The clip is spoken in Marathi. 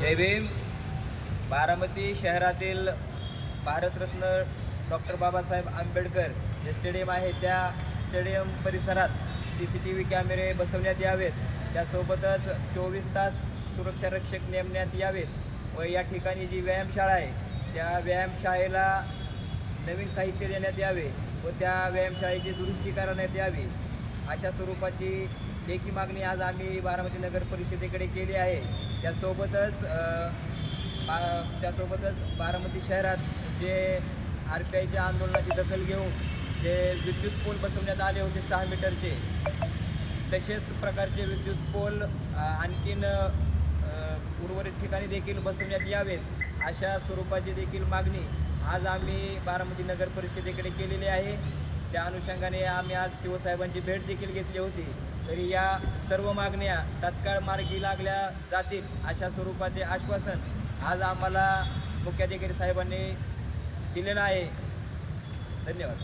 जय भीम. बारामती शहरातील भारतरत्न डॉक्टर बाबासाहेब आंबेडकर जे स्टेडियम आहे त्या स्टेडियम परिसरात सी सी टी व्ही कॅमेरे बसवण्यात यावेत. त्यासोबतच चोवीस तास सुरक्षा रक्षक नेमण्यात यावेत व या ठिकाणी जी व्यायामशाळा आहे त्या व्यायामशाळेला नवीन साहित्य देण्यात यावे व त्या व्यायामशाळेची दुरुस्ती करण्यात यावी. अशा स्वरूपाची लेखी मागणी आज आम्ही बारामती नगर परिषदेकडे केली आहे. त्यासोबतच बा त्यासोबतच बारामती शहरात जे आर पी आयच्या आंदोलनाची दखल घेऊन जे विद्युत पोल बसवण्यात आले होते सहा मीटरचे तसेच प्रकारचे विद्युत पोल आणखीन उर्वरित ठिकाणी देखील बसवण्यात यावेत अशा स्वरूपाची देखील मागणी आज आम्ही बारामती नगर परिषदेकडे केलेली आहे. त्या अनुषंगाने आम्ही आज शिवसाहेबांची भेट देखील घेतली होती. तरी या सर्व मागण्या तत्काळ मार्गी लागल्या जातील अशा स्वरूपाचे आश्वासन आज आम्हाला मुख्याधिकारी साहेबांनी दिलेलं आहे. धन्यवाद.